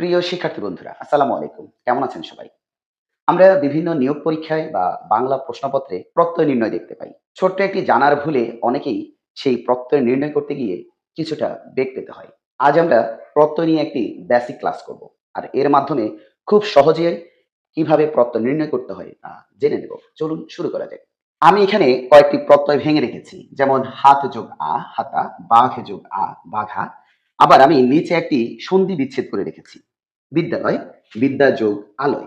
প্রিয় শিক্ষার্থী বন্ধুরা, আসসালামু আলাইকুম। কেমন আছেন সবাই? আমরা বিভিন্ন নিয়োগ পরীক্ষায় বা বাংলা প্রশ্নপত্রে প্রত্যয় নির্ণয় দেখতে পাই। ছোট্ট একটি জানার ভুলে অনেকেই সেই প্রত্যয় নির্ণয় করতে গিয়ে কিছুটা বেগ পেতে হয়। আজ আমরা প্রত্যয় নিয়ে একটি বেসিক ক্লাস করব। আর এর মাধ্যমে খুব সহজে কীভাবে প্রত্যয় নির্ণয় করতে হয় তা জেনে নেব। চলুন শুরু করা যাক। আমি এখানে কয়েকটি প্রত্যয় ভেঙে রেখেছি। যেমন হাত যোগ আ, হাতা, বাঘ যোগ আ, বাঘা। আবার আমি নিচে একটি সন্ধি বিচ্ছেদ করে রেখেছি। বিদ্যালয়, বিদ্যা যোগ, আলয়।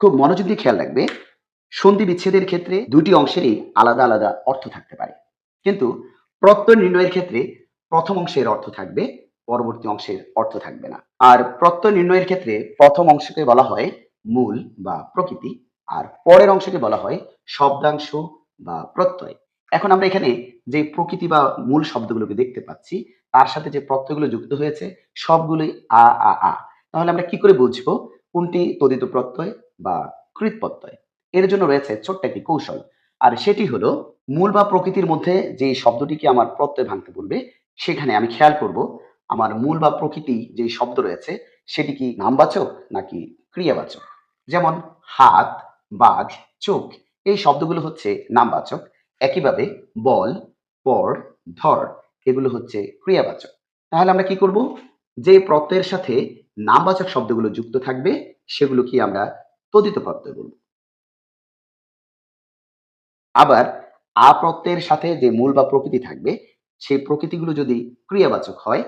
খুব মনোযোগ দিয়ে খেয়াল রাখবে, সন্ধি বিচ্ছেদের ক্ষেত্রে দুটি অংশেরই আলাদা আলাদা অর্থ থাকতে পারে। কিন্তু প্রত্যয় নির্ণয়ের ক্ষেত্রে প্রথম অংশের অর্থ থাকবে, পরবর্তী অংশের অর্থ থাকবে না। আর প্রত্যয় নির্ণয়ের ক্ষেত্রে প্রথম অংশকে বলা হয় মূল বা প্রকৃতি, আর পরের অংশকে বলা হয় শব্দাংশ বা প্রত্যয়। এখন আমরা এখানে যে প্রকৃতি বা মূল শব্দগুলোকে দেখতে পাচ্ছি, তার সাথে যে প্রত্যয়গুলো যুক্ত হয়েছে, সবগুলোই আ আ আ। তাহলে আমরা কি করে বুঝব? কোনটি তদিত প্রত্যয় বা কৃত প্রত্যয়? এর জন্য রয়েছে ছোট্ট একটি কৌশল। আর সেটি হলো, মূল বা প্রকৃতির মধ্যে যে শব্দটিকে আমার প্রত্যয় ভাঙতে বলবে, সেখানে আমি খেয়াল করব, আমার মূল বা প্রকৃতি যে শব্দ রয়েছে, সেটি কি নামবাচক নাকি ক্রিয়াবাচক? যেমন, হাত, বাঘ, চোখ, এই শব্দগুলো হচ্ছে নামবাচক। একইভাবে, বল, পর, ধর, এগুলো হচ্ছে ক্রিয়াবাচক। তাহলে আমরা কি করব? যে প্রত্যয়ের সাথে নামবাচক শব্দগুলো যুক্ত থাকবে সেগুলো কি আমরা তদিত প্রত্যয় বলব। আবার আ প্রত্যয়ের সাথে যে মূল বা প্রকৃতি থাকবে, সেই প্রকৃতিগুলো যদি ক্রিয়াবাচক হয়,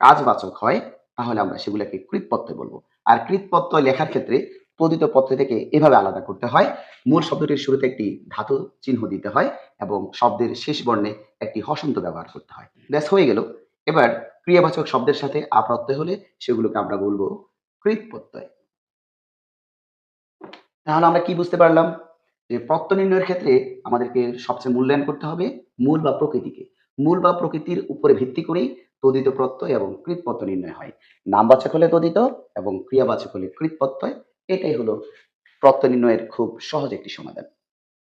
কাজবাচক হয়, তাহলে আমরা সেগুলোকে কৃত প্রত্যয় বলব। আর কৃত লেখার ক্ষেত্রে তদিত পত্র থেকে এভাবে আলাদা করতে হয়। মূল শব্দটির শুরুতে একটি ধাতু চিহ্ন দিতে হয় এবং শব্দের শেষ বর্ণে একটি হসন্ত ব্যবহার করতে হয়। ব্যাস, হয়ে গেল। এবার ক্রিয়াবাচক শব্দের সাথে আ প্রত্যয় হলে সেগুলোকে আমরা বলব কৃত প্রত্যয় তাহলে আমরা কি বুঝতে পারলাম? যে প্রত্যয় নির্ণয়ের ক্ষেত্রে আমাদেরকে সবচেয়ে মূল্যায়ন করতে হবে মূল বা প্রকৃতিকে। মূল বা প্রকৃতির উপরে ভিত্তি করেই তদিত প্রত্যয় এবং কৃত প্রত্যয় নির্ণয় হয়। নামবাচক হলে তদিত এবং ক্রিয়াবাচক হলে কৃত প্রত্যয় এটাই হলো প্রত্যয় নির্ণয়ের খুব সহজ একটি সমাধান।